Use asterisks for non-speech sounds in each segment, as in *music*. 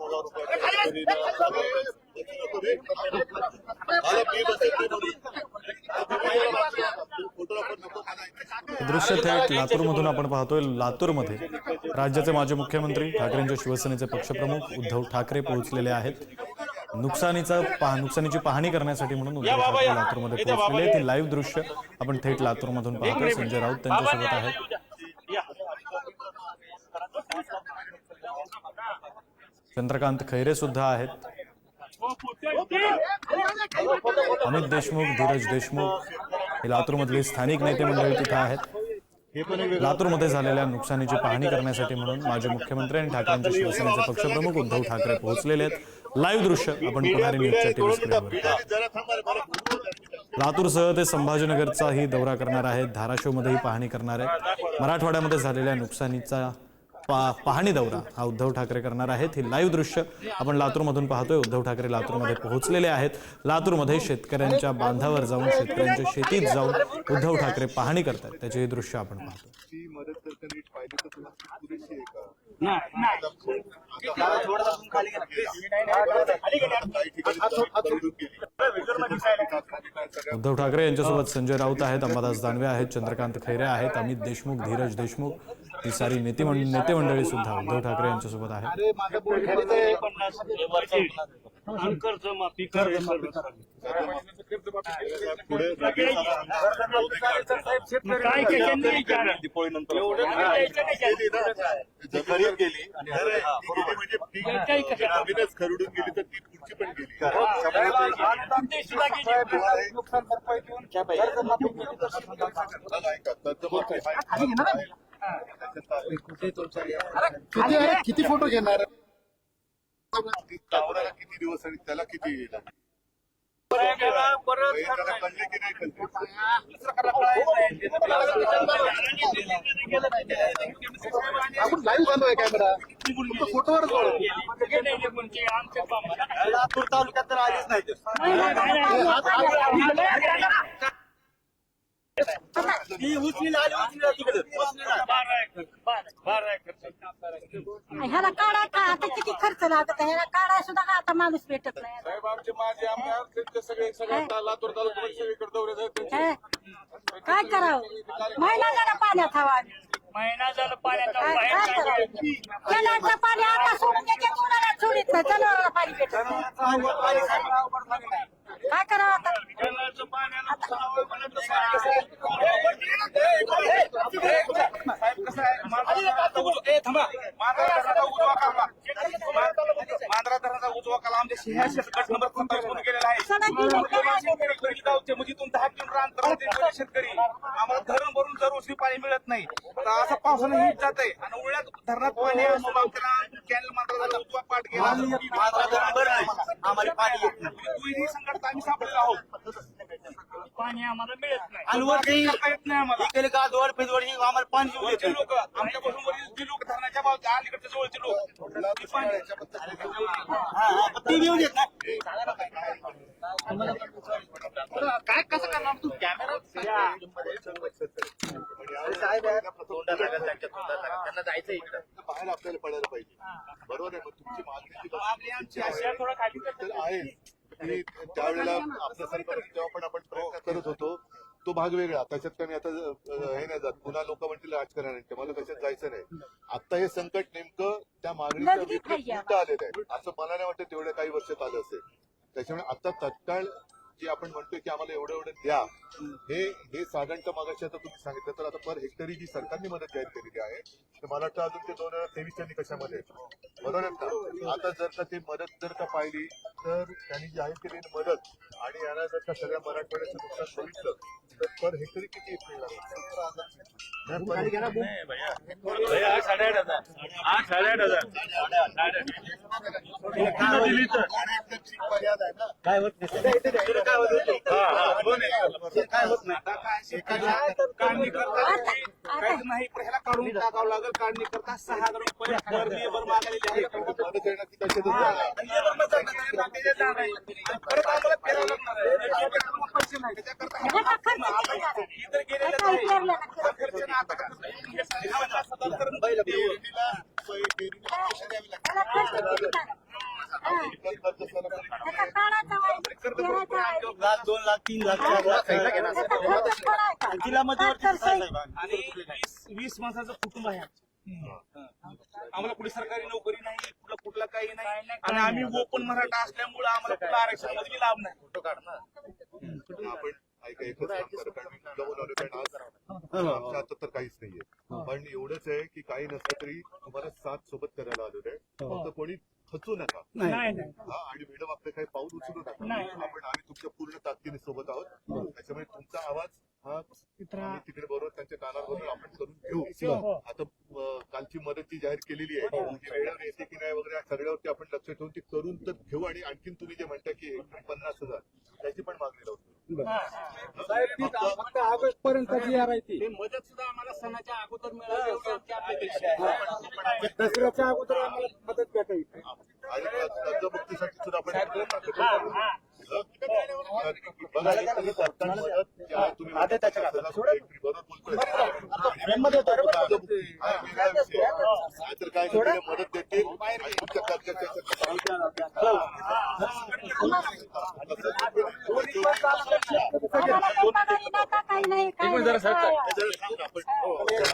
हजार रुपये दृश्य थेट लातूरमधून आपण पाहतोय. लातूरमध्ये राज्याचे माजी मुख्यमंत्री ठाकरेंच्या शिवसेनेचे पक्षप्रमुख उद्धव ठाकरे पोहोचलेले आहेत. नुकसानीचा पा नुकसानीची पाहणी करण्यासाठी म्हणून उद्धव ठाकरे लातूरमध्ये पोहोचलेले ते लाईव्ह दृश्य आपण थेट लातूरमधून पाहतोय. संजय राऊत त्यांच्यासोबत आहेत. चंद्रकांत खैरे सुद्धा आहेत. अमित देशमुख धीरज देशमुख हे लातूरमधले स्थानिक नेते मंडळी तिथे आहेत. लातूरमध्ये झालेल्या नुकसानीची पाहणी करण्यासाठी म्हणून माजी मुख्यमंत्री आणि ठाकरेंच्या शिवसेनेचे पक्षप्रमुख उद्धव ठाकरे पोहोचलेले आहेत. लाईव्ह दृश्य आपण पुढारी न्यूजच्या टीव्ही स्क्रीनवर लातूरसह ते संभाजीनगरचाही दौरा करणार आहेत. धाराशिवमध्येही पाहणी करणार आहेत. मराठवाड्यामध्ये झालेल्या नुकसानीचा पा पाहणी दौरा हा उद्धव ठाकरे करणार आहेत. ही लाईव्ह दृश्य आपण लातूरमधून पाहतोय. उद्धव ठाकरे लातूरमध्ये पोहोचलेले आहेत. लातूरमध्ये शेतकऱ्यांच्या बांधावर जाऊन शेतकऱ्यांच्या शेतीत जाऊन उद्धव ठाकरे पाहणी करतात त्याचे हे दृश्य आपण पाहतो उद्धव ठाकरे यांच्यासोबत संजय राऊत आहेत अंबादास दानवे आहेत चंद्रकांत खैरे आहेत अमित देशमुख धीरज देशमुख. ही सारी नेते नेते मंडळी सुद्धा उद्धव ठाकरे यांच्यासोबत गेली ती गेली म्हणजे ती खरडून गेली तर ती पुढची पण गेली. मला ऐका, कर्जमाफी आहे. त्याच्यात आहे. किती आहे? किती फोटो घेणार? किती दिवस आणि त्याला किती आपण लाईव्ह चालू आहे कॅमेरा फोटोवर लातूर तालुक्यात तर आलीच नाही ते. ती उचलीला आली उचलीला तिकडे ह्याला काढा का आता किती खर्च लागत आहे? ह्याला काढा सुद्धा का आता माणूस भेटत नाही साहेब आमचे माझे आमदार त्यांचे सगळे सगळे लातूर तालुक्यामध्ये सगळीकडे दौरे? काय करावं महिना झाला पाण्यात हवा. महिना झालं पाण्यात पाणी आता सोडून त्याच्या मुलाला सोडित नाही जनावराला पाणी भेटत नाही. काय करावं आता मांजरा धरणाचा उजवा काल आमच्या शहाऐंशी गट नंबर पंचावीसमध्ये गेलेला आहे सगळं गेलं, काय शेतकरी गावचे म्हणजे इथून दहा किलोमीटर अंतरावरती म्हणजे शेतकरी आम्हाला दरवर्षी पाणी मिळत नाही. आता असं पावसानं हिट जात आहे आणि उळ्यात धरणात पाणी कॅनल मात्र पाठ गेला. आम्हाला पाणी येत नाही. संकटात आम्ही सापडलेलो आहोत. पाणी आम्हाला मिळत नाही. आणि वरती येत नाही आम्हाला. आमच्या लोक आमच्यापासून वरील जे लोक धरणाच्या बाजूच्या अलीकडच्या जवळचे लोक ते पाणी काय कसं करणार तू? कॅमेरा? बाहेर आपल्याला पडायला पाहिजे. बरोबर आहे मग तुमची मागणी जी मागणी आमची अशी आहे, थोडं खाली तर आहे. की त्यावेळेला आपल्या सरकार जेव्हा पण आपण प्रयत्न करत होतो. तो भाग वेगळा. त्याच्यात काही आता हे नाही जात. पुन्हा लोक म्हणतील राजकारण्यांचे मला त्याच्यात जायचं नाही. आता हे संकट नेमकं त्या मागणीच्या उलटं आलेलं आहे. असं मला नाही वाटतं तेवढ्या काही वर्षात आलं असेल. त्याच्यामुळे आता तत्काळ जे आपण म्हणतोय की आम्हाला एवढं एवढं द्या हे हे साधारणतः मागाशी आता तुम्ही सांगितलं तर आता पर हेक्टरी जी सरकारने मदत जाहीर केलेली आहे तर मला वाटतं अजून ते दोन हजार तेवीसच्या निकषामध्ये आहे. बरोबर आहे ना? आता जर का ते मदत जर का पाहिली तर त्यांनी जाहीर केलेली मदत आणि याला जर का सगळ्या मराठवाड्याचं नुकसान बघितलं तर पर हेक्टरी किती मिळणार नाही, पर काय होत नाही. काढणी करता? नाही ह्याला काढून टाकावं लागेल. काढणी करता सहा हजार रुपये *laughs* लेबर मागायलेले आहे मदत येणार ती कशातच जाणार. आणि लेबर पण जाणार नाही, बाकीचे जाणार नाही. आणि परत आम्हाला फिरावं लागणार आहे. त्याच्याकडे पैसे नाही त्याच्याकरता ह्याचा खर्च किती झाला? इतर गेलेले आता विचारलं नाही. का? खर्च नाही आता का? पेरणीला पै- पेरणीला पैसे द्यावे लागतात. ह्याला खर्च किती झाला? इतर खर्च सर्व त्याचा. लाख दोन लाख तीन लाख चार लाख. तिला? आणि वीस वीस माणसाचं कुटुंब आहे आमचं. आम्हाला कुठे सरकारी नोकरी नाही कुठलं कुठलं काही नाही आणि आम्ही ओपन मराठा असल्यामुळे आम्हाला कुठलं आरक्षणमध्ये लाभ नाही आपण ऐका एकच काम आमच्या हातात तर काहीच नाहीये. पण एवढंच आहे की काही नसलं तरी तुम्हाला साथ सोबत करायला आलेलं आहे. फक्त कोणी खचू नका. नाही. नाही हा आणि मॅडम आपलं काही पाऊल उचलू नका. आपण आम्ही तुमच्या पूर्ण ताकदीने सोबत आहोत. त्याच्यामुळे तुमचा आवाज हा तिकडे बरोबर त्यांच्या कानाबरोबर आपण करून घेऊ. आता अं, कालची मदत जी जाहीर केलेली आहे ती वेळेवर येते की नाही वगैरे सगळ्यावरती आपण लक्ष ठेवून ती करून तर घेऊ. आणि आणखीन तुम्ही जे म्हणता की पन्नास हजार त्याची पण मागणी लावतो फक्त ऑगस्ट पर्यंत जी आर आहे ती. ते मदत सुद्धा आम्हाला सणाच्या अगोदर आहे. दसऱ्याच्या अगोदर आम्हाला मदत भेटावी आणि कर्जमुक्तीसाठी सुद्धा आपण बघा एक तुम्ही सरकार मदत जी आहे, तुम्ही म्हणता त्याच्या एकरी बरोबर बोलतोय हा वेगळा विषय आहे. नाहीतर काय तिकडे मदत देतील आणि तुमच्या कर्जाच्या आम्हाला काही पगारी नाही का, काही नाही काही नाही काय.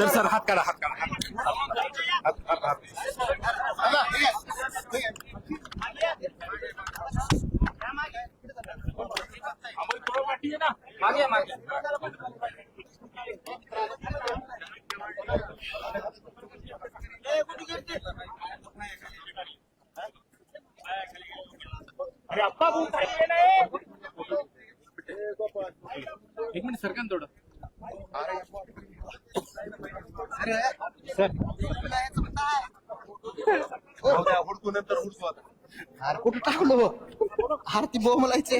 सर सर हात काढा हात काढा मागे मागे अरे अप्पा बोलता एक मिनिट सरकन थोडं हुडकू नंतर हुडकू आता अरे कुठे टाकलो आरती बोंबलायचे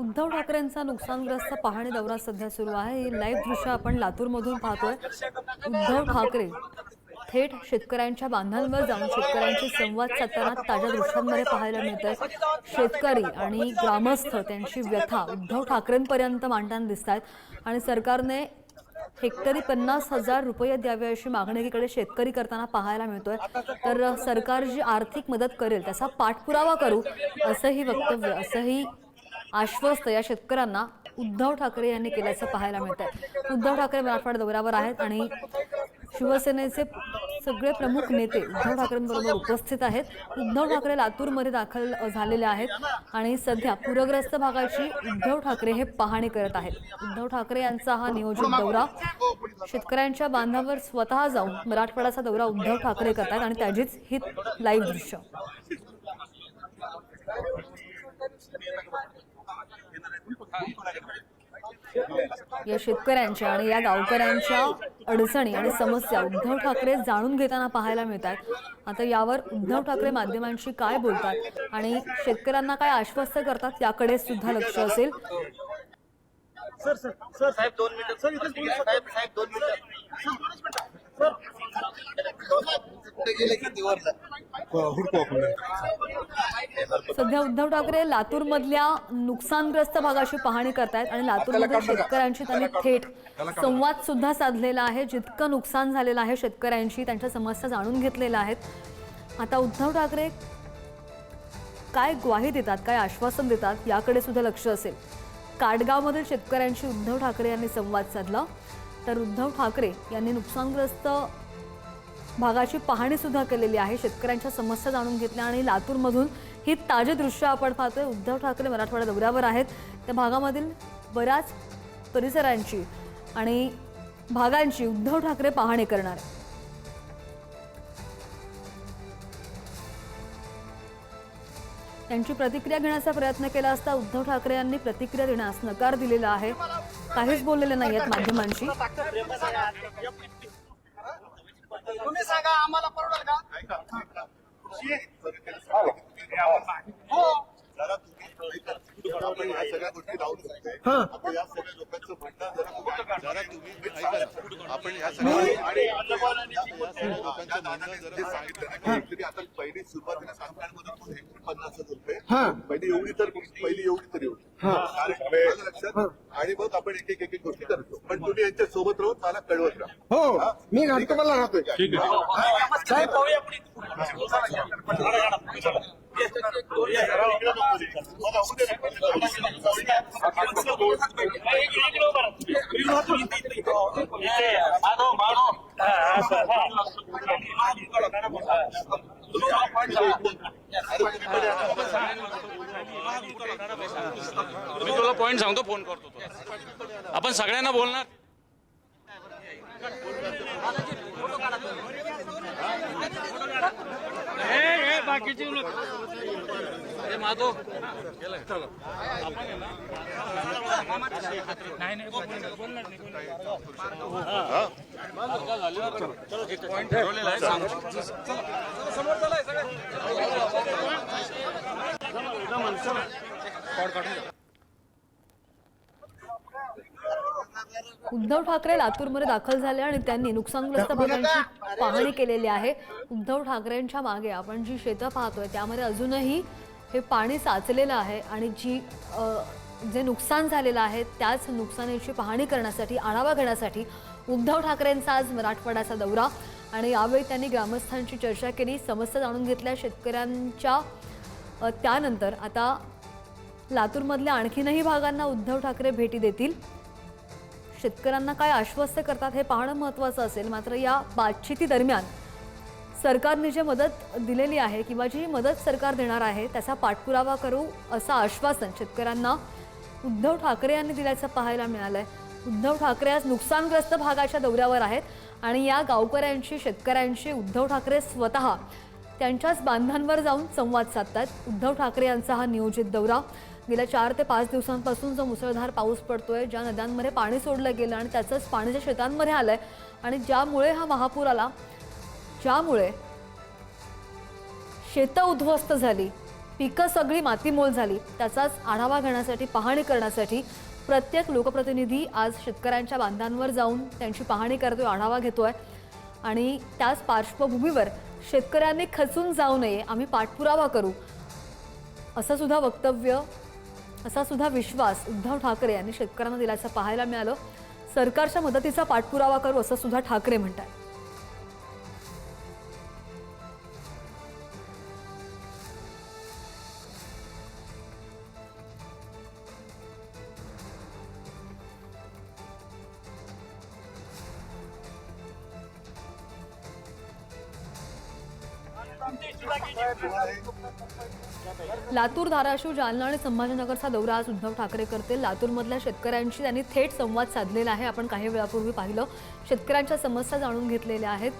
उद्धव ठाकरेंचा नुकसानग्रस्त पाहणी दौरा सध्या सुरू आहे. ही लाईव्ह दृश्य आपण लातूरमधून पाहतोय. उद्धव ठाकरे थेट शेतकऱ्यांच्या बांधांवर जाऊन शेतकऱ्यांशी संवाद साधताना ताज्या दृश्यांमध्ये पाहायला मिळत आहे शेतकरी आणि ग्रामस्थ त्यांची व्यथा उद्धव ठाकरेंपर्यंत मांडताना दिसत आहेत आणि सरकारने हेक्टरी पन्नास हजार रुपये द्यावे अशी मागणी इकडे शेतकरी करताना पाहायला मिळतोय. तर सरकार जी आर्थिक मदत करेल त्याचा पाठपुरावा करू असंही वक्तव्य असंही आश्वस्त या शेतकऱ्यांना उद्धव ठाकरे यांनी केल्याचं पाहायला मिळत आहे उद्धव ठाकरे मराठवाडा दौऱ्यावर आहेत आणि शिवसेनेचे सगळे प्रमुख नेते उद्धव ठाकरेंबरोबर उपस्थित आहेत. उद्धव ठाकरे लातूरमध्ये दाखल झालेले आहेत आणि सध्या पूरग्रस्त भागाची उद्धव ठाकरे हे पाहणी करत आहेत. उद्धव ठाकरे यांचा हा नियोजित दौरा शेतकऱ्यांच्या बांधावर स्वतः जाऊन मराठवाड्याचा दौरा उद्धव ठाकरे करतात आणि त्याचीच ही लाईव्ह दृश्य. या शेतकऱ्यांच्या आणि या गावकऱ्यांच्या अडचणी आणि समस्या उद्धव ठाकरे जाणून घेताना पाहायला मिळतात. आता यावर उद्धव ठाकरे माध्यमांशी काय बोलतात आणि शेतकऱ्यांना काय आश्वस्त करतात याकडे सुद्धा लक्ष असेल. Sir sir sir. साहेब दोन मिनिटं. सर इथं साहेब दोन मिनिटं. सध्या उद्धव ठाकरे लातूर मधल्या नुकसानग्रस्त भागाची पाहणी करतायत आणि लातूरमधील शेतकऱ्यांशी त्यांनी थेट संवाद सुद्धा साधलेला आहे. जितकं नुकसान झालेलं आहे शेतकऱ्यांशी त्यांच्या समस्या जाणून घेतलेल्या आहेत. आता उद्धव ठाकरे काय ग्वाही देतात काय आश्वासन देतात याकडे सुद्धा लक्ष असेल. काडगावमधील शेतकऱ्यांशी उद्धव ठाकरे यांनी संवाद साधला. तर उद्धव ठाकरे यांनी नुकसानग्रस्त भागाची पाहणी सुद्धा केलेली आहे. शेतकऱ्यांच्या समस्या जाणून घेतल्या आणि लातूरमधून ही ताजे दृश्य आपण पाहतोय. उद्धव ठाकरे मराठवाडा दौऱ्यावर आहेत. त्या भागामधील बऱ्याच परिसरांची आणि भागांची उद्धव ठाकरे पाहणी करणार. त्यांची प्रतिक्रिया घेण्याचा प्रयत्न केला असता उद्धव ठाकरे यांनी प्रतिक्रिया देण्यास नकार दिलेला आहे. काहीच बोललेले नाही आहेत माध्यमांशी. तुम्ही सांगा आम्हाला परवडेल का? आपण या सगळ्या गोष्टी या सगळ्या जरा जरा तुम्ही आणि या जरा आता पहिली सुरुवातीला सरकारमध्ये पन्नास हजार रुपये पहिली एवढी तर पहिली एवढी तर एवढी. आणि मग आपण एक एक एक गोष्टी करतो पण तुम्ही यांच्या सोबत राहून मला कळवत राहा हो मी घाटकोपरला राहतोय साहेब पाहूया पुढे. तुला पॉईंट सांगतो फोन करतो तुला. आपण सगळ्यांना बोलणार बाकीचे माधव नाही नाही बोलणार नाही पॉईंट ठरवलेला आहे सांगतो उद्धव ठाकरे लातूरमध्ये दाखल झाले आणि त्यांनी नुकसानग्रस्त भागांची पाहणी केलेली आहे. उद्धव ठाकरेंच्या मागे आपण जी शेतं पाहतोय त्यामध्ये अजूनही हे पाणी साचलेलं आहे आणि जी जे नुकसान झालेलं आहे त्याच नुकसानीची पाहणी करण्यासाठी आढावा घेण्यासाठी उद्धव ठाकरेंचा आज मराठवाड्याचा दौरा. आणि यावेळी त्यांनी ग्रामस्थांची चर्चा केली समस्या जाणून घेतल्या शेतकऱ्यांच्या त्यानंतर आता लातूरमधल्या आणखीनही भागांना उद्धव ठाकरे भेटी देतील. शेतकऱ्यांना काय आश्वस्त करतात हे पाहणं महत्त्वाचं असेल. मात्र या बातचितीदरम्यान सरकारने जे मदत दिलेली आहे किंवा जी मदत सरकार देणार आहे त्याचा पाठपुरावा करू असं आश्वासन शेतकऱ्यांना उद्धव ठाकरे यांनी दिल्याचं पाहायला मिळालं आहे उद्धव ठाकरे आज नुकसानग्रस्त भागाच्या दौऱ्यावर आहेत आणि या गावकऱ्यांशी शेतकऱ्यांशी उद्धव ठाकरे स्वतः त्यांच्याच बांधांवर जाऊन संवाद साधतात उद्धव ठाकरे यांचा हा नियोजित दौरा. गेल्या चार ते पाच दिवसांपासून जो मुसळधार पाऊस पडतोय ज्या नद्यांमध्ये पाणी सोडलं गेलं आणि त्याचंच पाणी ज्या शेतांमध्ये आलंय आणि ज्यामुळे हा महापूर आला ज्यामुळे शेतं उद्ध्वस्त झाली पिकं सगळी मातीमोल झाली त्याचाच आढावा घेण्यासाठी पाहणी करण्यासाठी प्रत्येक लोकप्रतिनिधी आज शेतकऱ्यांच्या बांधांवर जाऊन त्यांची पाहणी करतोय आढावा घेतोय आणि त्याच पार्श्वभूमीवर शेतकऱ्यांनी खचून जाऊ नये आम्ही पाठपुरावा करू असं सुद्धा वक्तव्य असा सुद्धा विश्वास उद्धव ठाकरे यांनी शेतकऱ्यांना दिल्याचं पाहायला मिळालं. सरकारच्या मदतीचा पाठपुरावा करू असं सुद्धा ठाकरे म्हणतात. लातूर धाराशिव जालना आणि संभाजीनगरचा दौरा आज उद्धव ठाकरे करतील. लातूरमधल्या शेतकऱ्यांशी त्यांनी थेट संवाद साधलेला आहे. आपण काही वेळापूर्वी पाहिलं. शेतकऱ्यांच्या समस्या जाणून घेतलेल्या आहेत.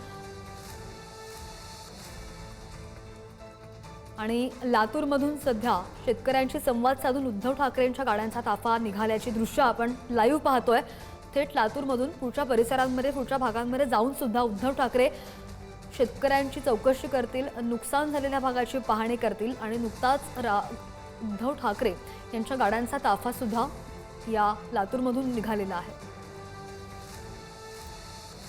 आणि लातूरमधून सध्या शेतकऱ्यांशी संवाद साधून उद्धव ठाकरेंच्या गाड्यांचा ताफा निघाल्याची दृश्य आपण लाईव्ह पाहतोय. थेट लातूरमधून पुढच्या परिसरांमध्ये पुढच्या भागांमध्ये जाऊन सुद्धा उद्धव ठाकरे शेतकऱ्यांची चौकशी करतील नुकसान झालेल्या भागाची पाहणी करतील आणि नुकताच रा उद्धव ठाकरे यांच्या गाड्यांचा ताफासुद्धा या लातूरमधून निघालेला आहे.